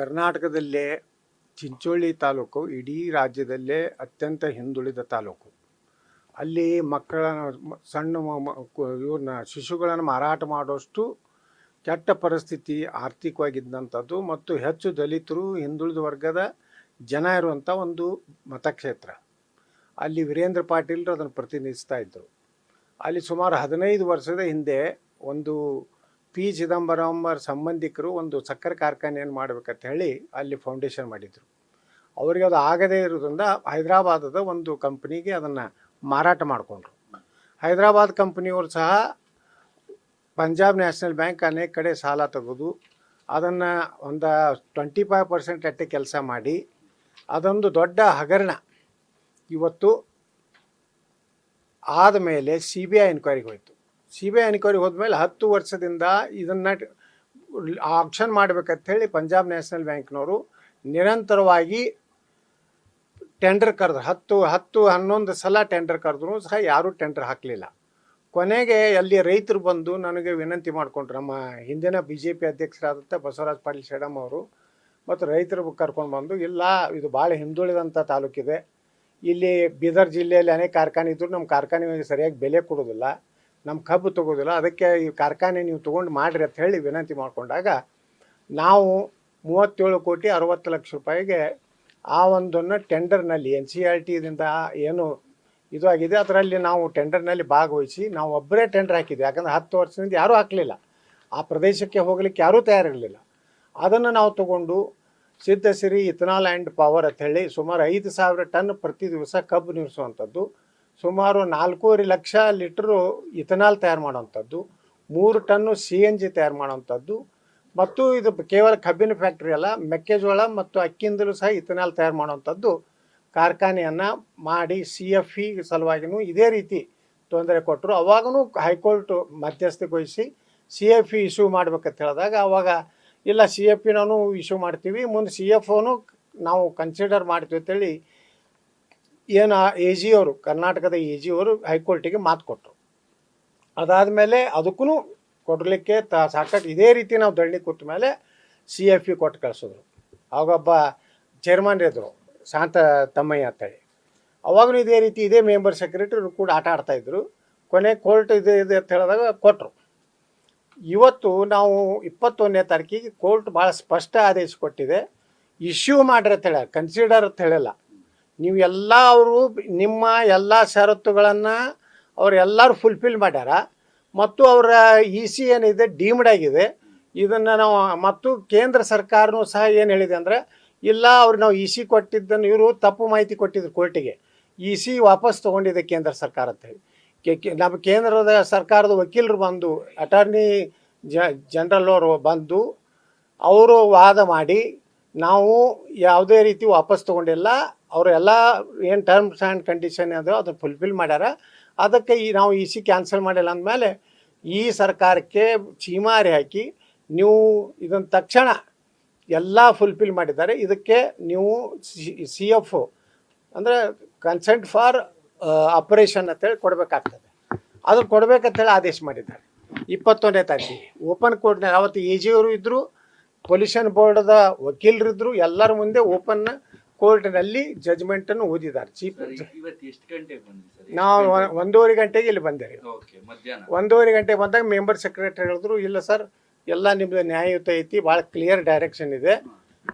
ಕರ್ನಾಟಕದಲ್ಲೇ ಚಿಂಚೋಳಿ ತಾಲೂಕು, ಇಡೀ ರಾಜ್ಯದಲ್ಲೇ ಅತ್ಯಂತ ಹಿಂದುಳಿದ ತಾಲೂಕು. ಅಲ್ಲಿ ಮಕ್ಕಳ ಸಣ್ಣ ಇವ್ರನ್ನ, ಶಿಶುಗಳನ್ನು ಮಾರಾಟ ಮಾಡೋಷ್ಟು ಕೆಟ್ಟ ಪರಿಸ್ಥಿತಿ ಆರ್ಥಿಕವಾಗಿದ್ದಂಥದ್ದು ಮತ್ತು ಹೆಚ್ಚು ದಲಿತರು, ಹಿಂದುಳಿದ ವರ್ಗದ ಜನ ಇರುವಂಥ ಒಂದು ಮತಕ್ಷೇತ್ರ. ಅಲ್ಲಿ ವೀರೇಂದ್ರ ಪಾಟೀಲರು ಅದನ್ನು ಪ್ರತಿನಿಧಿಸ್ತಾ ಇದ್ದರು. ಅಲ್ಲಿ ಸುಮಾರು ಹದಿನೈದು ವರ್ಷದ ಹಿಂದೆ ಒಂದು ಪಿ ಚಿದಂಬರಂ ಸಂಬಂಧಿಕರು ಒಂದು ಸಕ್ಕರೆ ಕಾರ್ಖಾನೆಯನ್ನು ಮಾಡಬೇಕಂತ ಹೇಳಿ ಅಲ್ಲಿ ಫೌಂಡೇಶನ್ ಮಾಡಿದರು. ಅವರಿಗೆ ಅದು ಆಗದೇ ಇರೋದ್ರಿಂದ ಹೈದರಾಬಾದದ ಒಂದು ಕಂಪ್ನಿಗೆ ಅದನ್ನು ಮಾರಾಟ ಮಾಡಿಕೊಂಡ್ರು. ಹೈದರಾಬಾದ್ ಕಂಪ್ನಿಯವರು ಸಹ ಪಂಜಾಬ್ ನ್ಯಾಷನಲ್ ಬ್ಯಾಂಕ್ ಅನೇಕ ಕಡೆ ಸಾಲ ತೆಗೆದು, ಅದನ್ನು ಒಂದು ಟ್ವೆಂಟಿ ಫೈವ್ ಪರ್ಸೆಂಟ್ ಅಟ್ಟೆ ಕೆಲಸ ಮಾಡಿ, ಅದೊಂದು ದೊಡ್ಡ ಹಗರಣ. ಇವತ್ತು ಆದಮೇಲೆ ಸಿ ಬಿ ಐ ಎನ್ಕ್ವೈರಿಗೆ ಹೋಯಿತು. ಸಿ ಬಿ ಐ ಎನ್ಕ್ವೈರಿ ಹೋದ್ಮೇಲೆ ಹತ್ತು ವರ್ಷದಿಂದ ಇದನ್ನು ಆಕ್ಷನ್ ಹೇಳಿ ಪಂಜಾಬ್ ನ್ಯಾಷನಲ್ ಬ್ಯಾಂಕ್ನವರು ನಿರಂತರವಾಗಿ ಟೆಂಡರ್ ಕರೆದ್ರು. ಹತ್ತು ಹತ್ತು, ಹನ್ನೊಂದು ಸಲ ಟೆಂಡರ್ ಕರೆದ್ರು ಸಹ ಯಾರೂ ಟೆಂಡರ್ ಹಾಕಲಿಲ್ಲ. ಕೊನೆಗೆ ಅಲ್ಲಿ ರೈತರು ಬಂದು ನನಗೆ ವಿನಂತಿ ಮಾಡಿಕೊಂಡ್ರು. ನಮ್ಮ ಹಿಂದಿನ ಬಿ ಜೆ ಪಿ ಅಧ್ಯಕ್ಷರಾದಂಥ ಬಸವರಾಜ ಪಾಟೀಲ್ ಶೇಡಮ್ ಅವರು ಮತ್ತು ರೈತರು ಕರ್ಕೊಂಡು ಬಂದು, ಇಲ್ಲ, ಇದು ಭಾಳ ಹಿಂದುಳಿದಂಥ ತಾಲೂಕಿದೆ. ಇಲ್ಲಿ ಬೀದರ್ ಜಿಲ್ಲೆಯಲ್ಲಿ ಅನೇಕ ಕಾರ್ಖಾನೆ ಇದ್ದರೂ ನಮ್ಮ ಕಾರ್ಖಾನೆಗೆ ಸರಿಯಾಗಿ ಬೆಲೆ ಕೊಡೋದಿಲ್ಲ ನಮ್ಮ ಕಬ್ಬು ತಗೋದಿಲ್ಲ, ಅದಕ್ಕೆ ಈ ಕಾರ್ಖಾನೆ ನೀವು ತೊಗೊಂಡು ಮಾಡಿರಿ ಅಂತ ಹೇಳಿ ವಿನಂತಿ ಮಾಡಿಕೊಂಡಾಗ ನಾವು ಮೂವತ್ತೇಳು ಕೋಟಿ ಅರವತ್ತು ಲಕ್ಷ ರೂಪಾಯಿಗೆ ಆ ಒಂದನ್ನು ಟೆಂಡರ್ನಲ್ಲಿ ಎನ್ ಸಿ ಆರ್ ಟಿದಿಂದ ಏನು ಇದು ಆಗಿದೆ, ಅದರಲ್ಲಿ ನಾವು ಟೆಂಡರ್ನಲ್ಲಿ ಭಾಗವಹಿಸಿ ನಾವು ಒಬ್ಬರೇ ಟೆಂಡರ್ ಹಾಕಿದ್ವಿ. ಯಾಕಂದ್ರೆ ಹತ್ತು ವರ್ಷದಿಂದ ಯಾರೂ ಹಾಕಲಿಲ್ಲ. ಆ ಪ್ರದೇಶಕ್ಕೆ ಹೋಗಲಿಕ್ಕೆ ಯಾರೂ ತಯಾರಿರಲಿಲ್ಲ. ಅದನ್ನು ನಾವು ತಗೊಂಡು ಸಿದ್ಧಸಿರಿ ಇಥನಾಲ್ ಆ್ಯಂಡ್ ಪವರ್ ಅಂತ ಹೇಳಿ ಸುಮಾರು ಐದು ಸಾವಿರ ಟನ್ ಪ್ರತಿ ದಿವಸ ಕಬ್ಬು ನಿಲ್ಲಿಸುವಂಥದ್ದು ಸುಮಾರು ನಾಲ್ಕೂವರೆ ಲಕ್ಷ ಲೀಟ್ರು ಇಥನಾಲ್ ತಯಾರು ಮಾಡೋವಂಥದ್ದು, ಮೂರು ಟನ್ನು ಸಿ ಎನ್ ಜಿ ತಯಾರು ಮಾಡೋವಂಥದ್ದು, ಮತ್ತು ಇದು ಕೇವಲ ಕಬ್ಬಿನ ಫ್ಯಾಕ್ಟ್ರಿ ಅಲ್ಲ, ಮೆಕ್ಕೆಜೋಳ ಮತ್ತು ಅಕ್ಕಿಯಿಂದಲೂ ಸಹ ಇಥನಾಲ್ ತಯಾರು ಮಾಡುವಂಥದ್ದು ಕಾರ್ಖಾನೆಯನ್ನು ಮಾಡಿ ಸಿ ಎಫ್ ಇ ಸಲುವಾಗಿನೂ ಇದೇ ರೀತಿ ತೊಂದರೆ ಕೊಟ್ಟರು. ಅವಾಗೂ ಹೈಕೋರ್ಟ್ ಮಧ್ಯಸ್ಥಿಕೆ ವಹಿಸಿ ಸಿ ಎಫ್ ಇ ಇಶ್ಯೂ ಮಾಡ್ಬೇಕಂತ ಹೇಳಿದಾಗ ಅವಾಗ, ಇಲ್ಲ ಸಿ ಎಫ್ ಇನೂ ಇಶ್ಯೂ ಮಾಡ್ತೀವಿ, ಮುಂದೆ ಸಿ ಎಫ್ ನಾವು ಕನ್ಸಿಡರ್ ಮಾಡ್ತೀವಿ ಅಂತೇಳಿ ಏನು ಎ ಜಿ ಅವರು, ಕರ್ನಾಟಕದ ಎ ಜಿ ಅವರು ಹೈಕೋರ್ಟಿಗೆ ಮಾತು ಕೊಟ್ಟರು ಅದಾದಮೇಲೆ ಅದಕ್ಕೂ ಕೊಡಲಿಕ್ಕೆ ತ ಸಾಕಷ್ಟು ಇದೇ ರೀತಿ ನಾವು ದಳ್ಳಿ ಕೂತ ಮೇಲೆ ಸಿ ಎಫ್ ಇ ಕೊಟ್ಟು ಕಳಿಸಿದ್ರು. ಆವಾಗೊಬ್ಬ ಚೇರ್ಮನ್ ಇದ್ದರು ಶಾಂತ ತಮ್ಮಯ್ಯ ಅಂತೇಳಿ ಅವಾಗಲೂ ಇದೇ ರೀತಿ ಇದೇ ಮೆಂಬರ್ ಸೆಕ್ರೆಟರಿ ಕೂಡ ಆಟ ಆಡ್ತಾಯಿದ್ರು ಕೊನೆ ಕೋರ್ಟ್ ಇದೆ ಇದೆ ಅಂತ ಹೇಳಿದಾಗ ಕೊಟ್ಟರು ಇವತ್ತು ನಾವು ಇಪ್ಪತ್ತೊಂದನೇ ತಾರೀಕಿಗೆ ಕೋರ್ಟ್ ಭಾಳ ಸ್ಪಷ್ಟ ಆದೇಶ ಕೊಟ್ಟಿದೆ. ಇಶ್ಯೂ ಮಾಡ್ರಿ ಅಂತ ಹೇಳ ಕನ್ಸಿಡರ್ ಅಂತ ಹೇಳಿಲ್ಲ. ನೀವು ಎಲ್ಲ ಅವರು ನಿಮ್ಮ ಎಲ್ಲ ಷರತ್ತುಗಳನ್ನು ಅವರೆಲ್ಲರೂ ಫುಲ್ಫಿಲ್ ಮಾಡ್ಯಾರ. ಮತ್ತು ಅವರ ಇ ಸಿ ಏನಿದೆ ಡೀಮ್ಡ್ ಆಗಿದೆ. ಇದನ್ನು ನಾವು, ಮತ್ತು ಕೇಂದ್ರ ಸರ್ಕಾರನೂ ಸಹ ಏನು ಹೇಳಿದೆ ಅಂದರೆ, ಇಲ್ಲ ಅವ್ರು ನಾವು ಇ ಸಿ ಕೊಟ್ಟಿದ್ದನ್ನು, ಇವರು ತಪ್ಪು ಮಾಹಿತಿ ಕೊಟ್ಟಿದ್ರು ಕೋರ್ಟಿಗೆ ಇ ಸಿ ವಾಪಸ್ ತೊಗೊಂಡಿದೆ ಕೇಂದ್ರ ಸರ್ಕಾರ ಅಂತ ಹೇಳಿ. ಕೆ ನಮ್ಮ ಕೇಂದ್ರದ ಸರ್ಕಾರದ ವಕೀಲರು ಬಂದು ಅಟಾರ್ನಿ ಜನರಲ್ ಅವರು ಬಂದು, ಅವರು ವಾದ ಮಾಡಿ, ನಾವು ಯಾವುದೇ ರೀತಿ ವಾಪಸ್ ತೊಗೊಂಡಿಲ್ಲ. ಅವರು ಎಲ್ಲ ಏನು ಟರ್ಮ್ಸ್ ಆ್ಯಂಡ್ ಕಂಡೀಷನ್ ಅದು ಅದನ್ನು ಫುಲ್ಫಿಲ್ ಮಾಡ್ಯಾರ. ಅದಕ್ಕೆ ಈ ನಾವು ಇ ಸಿ ಕ್ಯಾನ್ಸಲ್ ಮಾಡಿಲ್ಲ ಅಂದಮೇಲೆ ಈ ಸರ್ಕಾರಕ್ಕೆ ಚೀಮಾರಿ ಹಾಕಿ ನೀವು ಇದನ್ನು ತಕ್ಷಣ ಎಲ್ಲ ಫುಲ್ಫಿಲ್ ಮಾಡಿದ್ದಾರೆ. ಇದಕ್ಕೆ ನೀವು ಸಿ ಎಫ್ ಅಂದರೆ ಕನ್ಸೆಂಟ್ ಫಾರ್ ಆಪರೇಷನ್ ಅಂತೇಳಿ ಕೊಡಬೇಕಾಗ್ತದೆ. ಅದು ಕೊಡಬೇಕಂತೇಳಿ ಆದೇಶ ಮಾಡಿದ್ದಾರೆ. ಇಪ್ಪತ್ತೊಂದನೇ ತಾರೀಕಿಗೆ ಓಪನ್ ಕೋರ್ಟ್ನಲ್ಲಿ ಅವತ್ತು ಎ ಜಿಯವರು ಇದ್ದರು ಪೊಲ್ಯೂಷನ್ ಬೋರ್ಡದ ವಕೀಲರಿದ್ದರು ಎಲ್ಲರ ಮುಂದೆ ಓಪನ್ ಕೋರ್ಟ್ನಲ್ಲಿ ಜಜ್ಮೆಂಟನ್ನು ಓದಿದ್ದಾರೆ. ಚೀಫ್ ನಾವು ಒಂದೂವರೆ ಗಂಟೆಗೆ ಇಲ್ಲಿ ಬಂದೆ ಒಂದೂವರೆ ಗಂಟೆಗೆ ಬಂದಾಗ ಮೆಂಬರ್ ಸೆಕ್ರೆಟರಿ ಹೇಳಿದ್ರು ಇಲ್ಲ ಸರ್ ಎಲ್ಲ ನಿಮ್ದು ನ್ಯಾಯಯುತ ಐತಿ ಭಾಳ ಕ್ಲಿಯರ್ ಡೈರೆಕ್ಷನ್ ಇದೆ.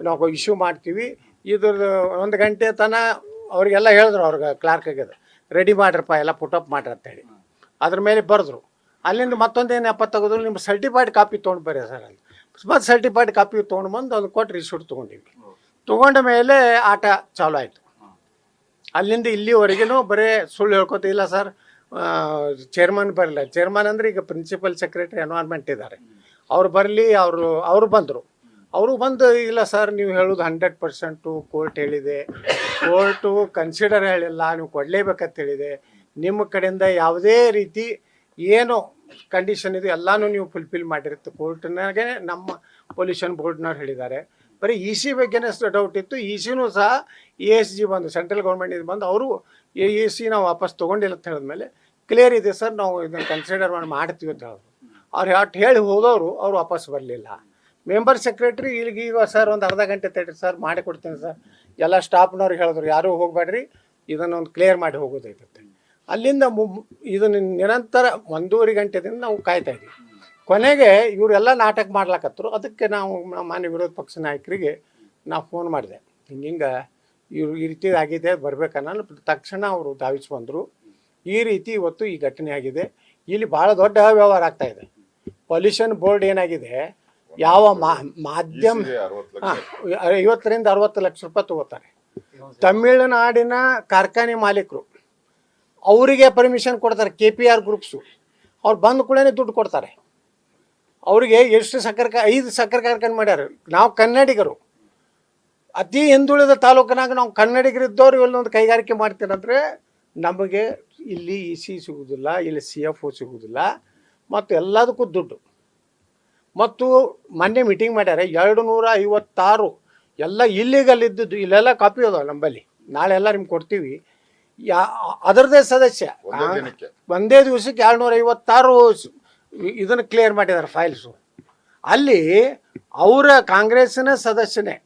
ನಾವು ಇಶ್ಯೂ ಮಾಡ್ತೀವಿ. ಇದ್ರದ್ದು ಒಂದು ಗಂಟೆ ತನಕ ಅವ್ರಿಗೆಲ್ಲ ಹೇಳಿದ್ರು ಅವ್ರಿಗೆ ಕ್ಲಾರ್ಕಿಗೆ ರೆಡಿ ಮಾಡ್ರಪ್ಪ ಎಲ್ಲ ಪುಟಪ್ ಮಾಡ್ರಿ ಅಂತೇಳಿ ಅದ್ರ ಮೇಲೆ ಬರೆದ್ರು. ಅಲ್ಲಿಂದ ಮತ್ತೊಂದೇನಪ್ಪ ತೆಗೆದ್ರು ನಿಮ್ಮ ಸರ್ಟಿಫೈಡ್ ಕಾಪಿ ತೊಗೊಂಡು ಬರ್ರಿ ಸರ್ ಅಲ್ಲಿ. ಮತ್ತು ಸರ್ಟಿಫೈಡ್ ಕಾಪಿ ತೊಗೊಂಡು ಬಂದು ಅದು ಕೊಟ್ಟು ರಿಸೂಟ್ ತೊಗೊಂಡಿವಿ. ತೊಗೊಂಡ ಮೇಲೆ ಆಟ ಚಾಲು ಆಯಿತು. ಅಲ್ಲಿಂದ ಇಲ್ಲಿವರೆಗೂ ಬರೀ ಸುಳ್ಳು ಹೇಳ್ಕೊತ ಇಲ್ಲ ಸರ್. ಚೇರ್ಮನ್ ಬರಲಿಲ್ಲ. ಚೇರ್ಮನ್ ಅಂದರೆ ಈಗ ಪ್ರಿನ್ಸಿಪಲ್ ಸೆಕ್ರೆಟರಿ ಎನ್ವೈರ್ಮೆಂಟ್ ಇದ್ದಾರೆ. ಅವ್ರು ಬರಲಿ, ಅವರು ಅವರು ಬಂದರು. ಅವರು ಬಂದು ಇಲ್ಲ ಸರ್, ನೀವು ಹೇಳೋದು ಹಂಡ್ರೆಡ್ ಪರ್ಸೆಂಟು ಕೋರ್ಟ್ ಹೇಳಿದೆ. ಕೋರ್ಟು ಕನ್ಸಿಡರ್ ಹೇಳಿಲ್ಲ, ನೀವು ಕೊಡಲೇಬೇಕಂತ ಹೇಳಿದೆ. ನಿಮ್ಮ ಕಡೆಯಿಂದ ಯಾವುದೇ ರೀತಿ ಏನು ಕಂಡೀಷನ್ ಇದು ಎಲ್ಲನೂ ನೀವು ಫುಲ್ಫಿಲ್ ಮಾಡಿರುತ್ತೆ. ಕೋರ್ಟ್ನಾಗೆ ನಮ್ಮ ಪೊಲ್ಯೂಷನ್ ಬೋರ್ಡ್ನವ್ರು ಹೇಳಿದ್ದಾರೆ. ಬರೀ ಇ ಸಿ ಬಗ್ಗೆನೇ ಡೌಟ್ ಇತ್ತು. ಇ ಸಿನೂ ಸಹ ಎ ಎಸ್ ಜಿ ಬಂದು ಸೆಂಟ್ರಲ್ ಗೌರ್ಮೆಂಟಿಂದ ಬಂದು ಅವರು ಎ ಎ ಸಿ ನಾವು ವಾಪಸ್ ತೊಗೊಂಡಿಲ್ಲ ಅಂತ ಹೇಳಿದ್ಮೇಲೆ ಕ್ಲಿಯರ್ ಇದೆ ಸರ್ ನಾವು ಇದನ್ನು ಕನ್ಸಿಡರ್ ಮಾಡಿ, ಮಾಡ್ತೀವಿ ಅಂತ ಹೇಳಿದ್ರು. ಅವ್ರು ಅಟ್ ಹೇಳಿ ಹೋದವರು ಅವ್ರು ವಾಪಸ್ ಬರಲಿಲ್ಲ. ಮೆಂಬರ್ ಸೆಕ್ರೆಟ್ರಿ ಇಲ್ಲಿಗೆ ಈಗ ಸರ್ ಒಂದು ಅರ್ಧ ಗಂಟೆ ತಡ್ರಿ ಸರ್ ಮಾಡಿ ಕೊಡ್ತೀನಿ ಸರ್ ಎಲ್ಲ ಸ್ಟಾಫ್ನವ್ರಿಗೆ ಹೇಳಿದ್ರು, ಯಾರೂ ಹೋಗಬೇಡ್ರಿ ಇದನ್ನೊಂದು ಕ್ಲಿಯರ್ ಮಾಡಿ ಹೋಗೋದೈತೆ ಅಲ್ಲಿಂದ ಮು, ಇದನ್ನು ನಿರಂತರ ಒಂದೂವರೆ ಗಂಟೆದಿಂದ ನಾವು ಕಾಯ್ತಾ ಇದ್ದೀವಿ ಕೊನೆಗೆ ಇವರೆಲ್ಲ ನಾಟಕ ಮಾಡ್ಲಾಕತ್ತರು ಅದಕ್ಕೆ ನಾವು ನಮ್ಮ ಮಾನ್ಯ ವಿರೋಧ ಪಕ್ಷ ನಾಯಕರಿಗೆ ನಾವು ಫೋನ್ ಮಾಡಿದೆ. ಹಿಂಗೆ ಹಿಂಗೆ ಇವ್ರು ಈ ರೀತಿ ಆಗಿದೆ ಬರ್ಬೇಕನ್ನ ತಕ್ಷಣ ಅವರು ಧಾವಿಸಿ ಬಂದರು. ಈ ರೀತಿ ಇವತ್ತು ಈ ಘಟನೆ ಆಗಿದೆ. ಇಲ್ಲಿ ಭಾಳ ದೊಡ್ಡ ವ್ಯವಹಾರ ಆಗ್ತಾ ಇದೆ. ಪೊಲ್ಯೂಷನ್ ಬೋರ್ಡ್ ಏನಾಗಿದೆ? ಯಾವ ಮಾಧ್ಯಮ ಐವತ್ತರಿಂದ ಅರವತ್ತು ಲಕ್ಷ ರೂಪಾಯಿ ತಗೋತಾರೆ. ತಮಿಳುನಾಡಿನ ಕಾರ್ಖಾನೆ ಮಾಲೀಕರು ಅವರಿಗೆ ಪರ್ಮಿಷನ್ ಕೊಡ್ತಾರೆ ಕೆ ಪಿ ಆರ್ ಗ್ರೂಪ್ಸು ಅವ್ರು ಬಂದ ಕೂಡ ದುಡ್ಡು ಕೊಡ್ತಾರೆ. ಅವರಿಗೆ ಎಷ್ಟು ಸಕ್ಕರೆ ಕಾ ಐದು ಸಕ್ಕರೆ ಕಾರ್ಖಾನೆ ಮಾಡ್ಯಾರ. ನಾವು ಕನ್ನಡಿಗರು. ಅತಿ ಹಿಂದುಳಿದ ತಾಲೂಕಿನಾಗ ನಾವು ಕನ್ನಡಿಗರಿದ್ದವ್ರು ಇಲ್ಲೊಂದು ಕೈಗಾರಿಕೆ ಮಾಡ್ತೀರಂದ್ರೆ ನಮಗೆ ಇಲ್ಲಿ ಇ ಸಿ ಸಿಗುವುದಿಲ್ಲ ಇಲ್ಲಿ ಸಿ ಎಫ್ ಓ ಸಿಗುವುದಿಲ್ಲ ಮತ್ತು ಎಲ್ಲದಕ್ಕೂ ದುಡ್ಡು. ಮತ್ತು ಮೊನ್ನೆ ಮೀಟಿಂಗ್ ಮಾಡ್ಯಾರ ಎರಡು ನೂರ ಐವತ್ತಾರು ಎಲ್ಲ ಇಲ್ಲಿಗಲ್ ಇದ್ದದ್ದು ಇಲ್ಲೆಲ್ಲ ಕಾಪಿ ಅದಾವ ನಂಬಲ್ಲಿ ನಾಳೆ ಎಲ್ಲ ನಿಮ್ಗೆ ಕೊಡ್ತೀವಿ. ಯಾ ಅದರದೇ ಸದಸ್ಯ. ಒಂದೇ ದಿವಸಕ್ಕೆ ಒಂದೇ ನೂರ ಐವತ್ತಾರು ಇದನ್ನು ಕ್ಲಿಯರ್ ಮಾಡಿದ್ದಾರೆ ಫೈಲ್ಸು ಅಲ್ಲಿ ಅವರ ಕಾಂಗ್ರೆಸ್ಸಿನ ಸದಸ್ಯನೇ,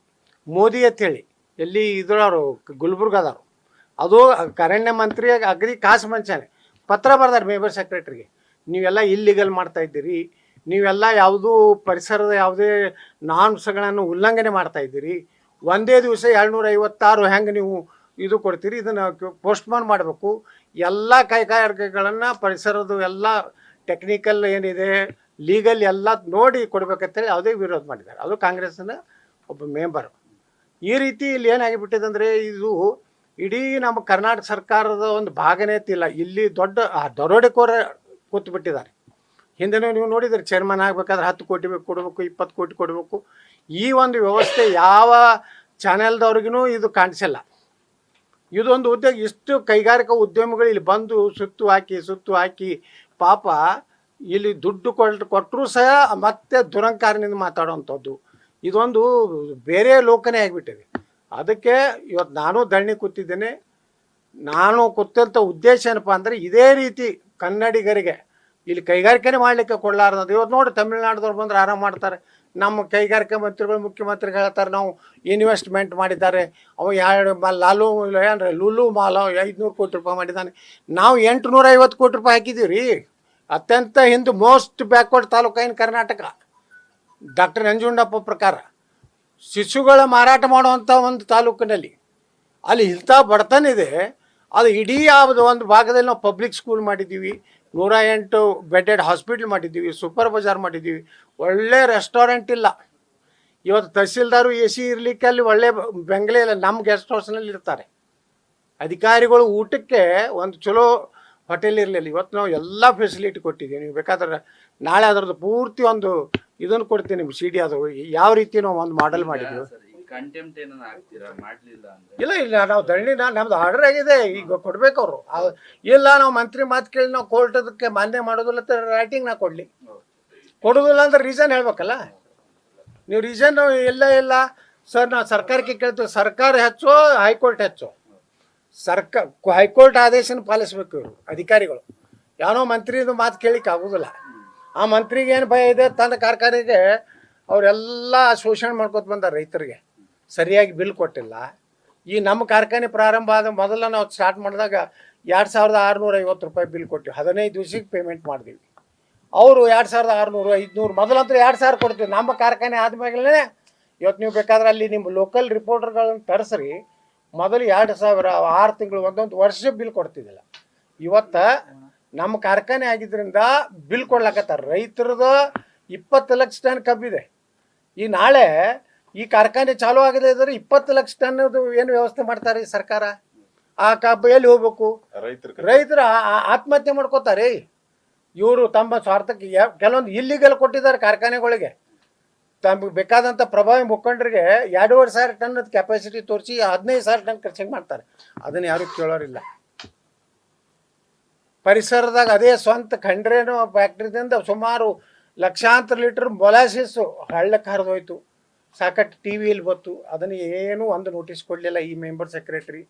ಮೋದಿ ಅಂತೇಳಿ, ಎಲ್ಲಿ ಇದ್ರವರು ಗುಲ್ಬರ್ಗದವರು. ಅದು ಅರಣ್ಯ ಮಂತ್ರಿ, ಅಗ್ರಿ ಕಾಸು ಮಂಚಾನೆ. ಪತ್ರ ಬರ್ದಾರೆ ಮೇಬರ್ ಸೆಕ್ರೆಟ್ರಿಗೆ ನೀವೆಲ್ಲ ಇಲ್ಲಿಗಲ್ ಮಾಡ್ತಾ ಇದ್ದೀರಿ. ನೀವೆಲ್ಲ ಯಾವುದೂ ಪರಿಸರದ ಯಾವುದೇ ನಾಮ್ಸ್ಗಳನ್ನು ಉಲ್ಲಂಘನೆ ಮಾಡ್ತಾ ಇದ್ದೀರಿ. ಒಂದೇ ದಿವಸ ಏಳ್ನೂರ ಐವತ್ತಾರು ಹೆಂಗೆ ನೀವು ಇದು ಕೊಡ್ತೀರಿ? ಇದನ್ನು ಪೋಸ್ಟ್ಮೋನ್ ಮಾಡಬೇಕು. ಎಲ್ಲ ಕೈಗಾರಿಕೆಗಳನ್ನು ಪರಿಸರದ ಎಲ್ಲ ಟೆಕ್ನಿಕಲ್ ಏನಿದೆ ಲೀಗಲ್ ಎಲ್ಲ ನೋಡಿ ಕೊಡ್ಬೇಕಂತೇಳಿ ಯಾವುದೇ ವಿರೋಧ ಮಾಡಿದ್ದಾರೆ. ಅದು ಕಾಂಗ್ರೆಸ್ನ ಒಬ್ಬ ಮೆಂಬರ್ ಈ ರೀತಿ ಇಲ್ಲಿ ಏನಾಗಿಬಿಟ್ಟಿದೆ ಅಂದರೆ ಇದು ಇಡೀ ನಮ್ಮ ಕರ್ನಾಟಕ ಸರ್ಕಾರದ ಒಂದು ಭಾಗನೇ ಇಲ್ಲ ಇಲ್ಲಿ ದೊಡ್ಡ ದರೋಡೆಕೋರ ಕೂತು ಬಿಟ್ಟಿದ್ದಾರೆ ಹಿಂದೆ ನೀವು ನೋಡಿದ್ರೆ ಚೇರ್ಮನ್ ಆಗಬೇಕಾದ್ರೆ ಹತ್ತು ಕೋಟಿ ಬೇಕು, ಕೊಡಬೇಕು, ಇಪ್ಪತ್ತು ಕೋಟಿ ಕೊಡಬೇಕು. ಈ ಒಂದು ವ್ಯವಸ್ಥೆ ಯಾವ ಚಾನೆಲ್ದವ್ರಿಗೂ ಇದು ಕಾಣಿಸಲ್ಲ. ಇದೊಂದು ಉದ್ಯೋಗ, ಇಷ್ಟು ಕೈಗಾರಿಕಾ ಉದ್ಯಮಗಳು ಇಲ್ಲಿ ಬಂದು ಸುತ್ತು ಹಾಕಿ ಸುತ್ತು ಹಾಕಿ ಪಾಪ ಇಲ್ಲಿ ದುಡ್ಡು ಕೊಟ್ಟು ಕೊಟ್ಟರೂ ಸಹ ಮತ್ತೆ ದುರಂಕಾರನಿಂದ ಮಾತಾಡುವಂಥದ್ದು. ಇದೊಂದು ಬೇರೆ ಲೋಕನೇ ಆಗಿಬಿಟ್ಟಿದೆ. ಅದಕ್ಕೆ ಇವತ್ತು ನಾನು ಧರಣಿ ಕೂತಿದ್ದೇನೆ. ನಾನು ಕೂತಂಥ ಉದ್ದೇಶ ಏನಪ್ಪ ಅಂದರೆ ಇದೇ ರೀತಿ ಕನ್ನಡಿಗರಿಗೆ ಇಲ್ಲಿ ಕೈಗಾರಿಕೆನೇ ಮಾಡಲಿಕ್ಕೆ ಕೊಡಲಾರ್ದು ಇವತ್ತು ನೋಡಿ, ತಮಿಳ್ನಾಡ್ದವ್ರು ಬಂದ್ರೆ ಆರಾಮ ಮಾಡ್ತಾರೆ. ನಮ್ಮ ಕೈಗಾರಿಕಾ ಮಂತ್ರಿಗಳು, ಮುಖ್ಯಮಂತ್ರಿಗಳು ಹೇಳ್ತಾರೆ, ನಾವು ಇನ್ವೆಸ್ಟ್ಮೆಂಟ್ ಮಾಡಿದ್ದಾರೆ. ಅವ ಎರಡು ಲಾಲು ಏನ್ರಿ, ಲುಲು ಮಾಲ ಐದುನೂರು ಕೋಟಿ ರೂಪಾಯಿ ಮಾಡಿದ್ದಾನೆ. ನಾವು ಎಂಟುನೂರ ಐವತ್ತು ಕೋಟಿ ರೂಪಾಯಿ ಹಾಕಿದ್ದೀವಿ ರೀ ಅತ್ಯಂತ ಹಿಂದೆ ಮೋಸ್ಟ್ ಬ್ಯಾಕ್ವರ್ಡ್ ತಾಲೂಕು ಏನು ಕರ್ನಾಟಕ. ಡಾಕ್ಟರ್ ನಂಜುಂಡಪ್ಪ ಪ್ರಕಾರ, ಶಿಶುಗಳ ಮಾರಾಟ ಮಾಡುವಂಥ ಒಂದು ತಾಲೂಕಿನಲ್ಲಿ, ಅಲ್ಲಿ ಇಂಥ ಬಡತನ ಇದೆ. ಅದು ಇಡೀ ಒಂದು ಭಾಗದಲ್ಲಿ ನಾವು ಪಬ್ಲಿಕ್ ಸ್ಕೂಲ್ ಮಾಡಿದ್ದೀವಿ. ನೂರ ಎಂಟು ಬೆಡ್ಡೆಡ್ ಹಾಸ್ಪಿಟ್ಲ್ ಮಾಡಿದ್ದೀವಿ, ಸೂಪರ್ ಬಜಾರ್ ಮಾಡಿದ್ದೀವಿ. ಒಳ್ಳೆ ರೆಸ್ಟೋರೆಂಟ್ ಇಲ್ಲ. ಇವತ್ತು ತಹಸೀಲ್ದಾರು ಎ ಸಿ ಇರಲಿಕ್ಕೆ ಅಲ್ಲಿ ಒಳ್ಳೆ ಬೆಂಗಳೇ ಇಲ್ಲ ನಮ್ಮ ಗೆಸ್ಟ್ ಹೌಸ್ನಲ್ಲಿ ಇರ್ತಾರೆ. ಅಧಿಕಾರಿಗಳು ಊಟಕ್ಕೆ ಒಂದು ಚಲೋ ಹೋಟೆಲ್ ಇರಲಿಲ್ಲ. ಇವತ್ತು ನಾವು ಎಲ್ಲ ಫೆಸಿಲಿಟಿ ಕೊಟ್ಟಿದ್ದೀವಿ. ನೀವು ಬೇಕಾದ್ರೆ ನಾಳೆ ಅದರದ್ದು ಪೂರ್ತಿ ಒಂದು ಇದನ್ನು ಕೊಡ್ತೀನಿ ನಿಮ್ಗೆ ಸಿ ಡಿ ಯಾವ ರೀತಿ ನಾವು ಒಂದು ಮಾಡೆಲ್ ಮಾಡಿದ್ದೀವಿ ಕಂಟೆಂಪ್ಟ್ ಏನಾನ ಆಗ್ತೀರಾ? ಮಾಡ್ಲಿಲ್ಲ ಅಂದ್ರೆ? ಇಲ್ಲ ಇಲ್ಲ ನಾವು ದಂಡಿನ ನಮ್ದು ಆರ್ಡರ್ ಆಗಿದೆ. ಈಗ ಕೊಡ್ಬೇಕು ಅವರು. ಇಲ್ಲ ನಾವು ಮಂತ್ರಿ ಮಾತು ಕೇಳಿ ನಾವು ಕೋರ್ಟ್ ಅದಕ್ಕೆ ಮಾನ್ಯ ಮಾಡೋದಿಲ್ಲ ರೈಟಿಂಗ್ ನಾ ಕೊಡ್ಲಿ. ಕೊಡೋದಿಲ್ಲ ಅಂದ್ರೆ ರೀಸನ್ ಹೇಳ್ಬೇಕಲ್ಲ? ನೀವು ರೀಸನ್ ಇಲ್ಲ ಇಲ್ಲ. ಸರ್ ನಾವು ಸರ್ಕಾರಕ್ಕೆ ಕೇಳ್ತೀವಿ ಸರ್ಕಾರ ಹೆಚ್ಚು ಹೈಕೋರ್ಟ್ ಹೆಚ್ಚು. ಸರ್ಕಾರ ಹೈಕೋರ್ಟ್ ಆದೇಶನ ಪಾಲಿಸ್ಬೇಕು ಇವರು ಅಧಿಕಾರಿಗಳು. ಯಾವನೋ ಮಂತ್ರಿದು ಮಾತು ಕೇಳಿಕ್ಕೆ ಆಗೋದಿಲ್ಲ. ಆ ಮಂತ್ರಿಗೆ ಏನು ಭಯ ಇದೆ? ತನ್ನ ಕಾರ್ಖಾನೆಗೆ ಅವರೆಲ್ಲ ಶೋಷಣೆ ಮಾಡ್ಕೊತ ಬಂದ ರೈತರಿಗೆ. ಸರಿಯಾಗಿ ಬಿಲ್ ಕೊಟ್ಟಿಲ್ಲ. ಈ ನಮ್ಮ ಕಾರ್ಖಾನೆ ಪ್ರಾರಂಭ ಆದ ಮೊದಲ ನಾವು ಸ್ಟಾರ್ಟ್ ಮಾಡಿದಾಗ ಎರಡು ಸಾವಿರದ ಆರುನೂರ ಐವತ್ತು ರೂಪಾಯಿ ಬಿಲ್ ಕೊಟ್ಟಿವಿ. ಹದಿನೈದು ದಿವಸಕ್ಕೆ ಪೇಮೆಂಟ್ ಮಾಡಿದ್ವಿ. ಅವರು ಎರಡು ಸಾವಿರದ ಆರುನೂರು, ಐದುನೂರು, ಮೊದಲಂತೂ ಎರಡು ಸಾವಿರ ಕೊಡ್ತೀವಿ ನಮ್ಮ ಕಾರ್ಖಾನೆ ಆದಮೇಲೆ ಇವತ್ತು ನೀವು ಬೇಕಾದ್ರೆ ಅಲ್ಲಿ ನಿಮ್ಮ ಲೋಕಲ್ ರಿಪೋರ್ಟರ್ಗಳನ್ನು ತರಿಸ್ರಿ. ಮೊದಲು ಎರಡು ಸಾವಿರ ಆರು ತಿಂಗಳು ಒಂದೊಂದು ವರ್ಷ ಬಿಲ್ ಕೊಡ್ತಿದ್ದಿಲ್ಲ. ಇವತ್ತು ನಮ್ಮ ಕಾರ್ಖಾನೆ ಆಗಿದ್ದರಿಂದ ಬಿಲ್ ಕೊಡ್ಲಾಕತ್ತಾರ. ರೈತರದ್ದು ಇಪ್ಪತ್ತು ಲಕ್ಷ ಟನ್ ಕಬ್ಬಿದೆ. ಈ ನಾಳೆ ಈ ಕಾರ್ಖಾನೆ ಚಾಲೂ ಆಗದೆ ಇದ್ರೆ ಇಪ್ಪತ್ತು ಲಕ್ಷ ಟನ್ ಏನು ವ್ಯವಸ್ಥೆ ಮಾಡ್ತಾರೆ ಈ ಸರ್ಕಾರ? ಆ ಕಬ್ಬು ಎಲ್ಲಿ ಹೋಗ್ಬೇಕು? ರೈತರ ಆತ್ಮಹತ್ಯೆ ಮಾಡ್ಕೋತಾರೆ. ಇವರು ತಮ್ಮ ಸ್ವಾರ್ಥಕ್ಕೆ ಕೆಲವೊಂದು ಇಲ್ಲಿಗೆಲ್ಲ ಕೊಟ್ಟಿದ್ದಾರೆ ಕಾರ್ಖಾನೆಗಳಿಗೆ. ತಮಗೆ ಬೇಕಾದಂಥ ಪ್ರಭಾವಿ ಮುಖಂಡರಿಗೆ ಎರಡೂವರೆ ಸಾವಿರ ಟನ್ ಕೆಪಾಸಿಟಿ ತೋರಿಸಿ ಹದಿನೈದು ಸಾವಿರ ಟನ್ ಖರ್ಚಿಗೆ ಮಾಡ್ತಾರೆ. ಅದನ್ನು ಯಾರು ಕೇಳೋರಿಲ್ಲ. ಪರಿಸರದಾಗ ಅದೇ ಸ್ವಂತ ಖಂಡ್ರೇನೋ ಫ್ಯಾಕ್ಟ್ರಿದಿಂದ ಸುಮಾರು ಲಕ್ಷಾಂತರ ಲೀಟರ್ ಮೊಲಾಸಿಸ್ ಹಳ್ಳಕ್ಕೆ ಹರಿದೋಯ್ತು ಸಾಕಷ್ಟು ಟಿ ವಿಯಲ್ಲಿ ಬಂತು ಅದನ್ನು ಏನೂ ಒಂದು ನೋಟಿಸ್ ಕೊಡಲಿಲ್ಲ ಈ ಮೆಂಬರ್ ಸೆಕ್ರೆಟರಿ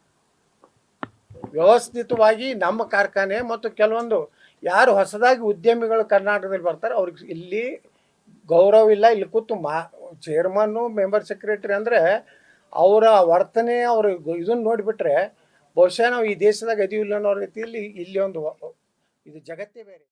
ವ್ಯವಸ್ಥಿತವಾಗಿ ನಮ್ಮ ಕಾರ್ಖಾನೆ ಮತ್ತು ಕೆಲವೊಂದು ಯಾರು ಹೊಸದಾಗಿ ಉದ್ಯಮಿಗಳು ಕರ್ನಾಟಕದಲ್ಲಿ ಬರ್ತಾರೆ, ಅವ್ರಿಗೆ ಇಲ್ಲಿ ಗೌರವ ಇಲ್ಲ. ಇಲ್ಲಿ ಕೂತು ಮಾ ಚೇರ್ಮನ್ನು ಮೆಂಬರ್ ಸೆಕ್ರೆಟರಿ ಅಂದರೆ ಅವರ ವರ್ತನೆ ಅವ್ರ ಇದನ್ನು ನೋಡಿಬಿಟ್ರೆ ಬಹುಶಃ ನಾವು ಈ ದೇಶದಾಗ ಅದೀವಿಲ್ಲ ಅನ್ನೋ ರೀತಿಯಲ್ಲಿ ಇಲ್ಲಿ ಒಂದು ಇದು ಜಗತ್ತೇ ಬೇರೆ.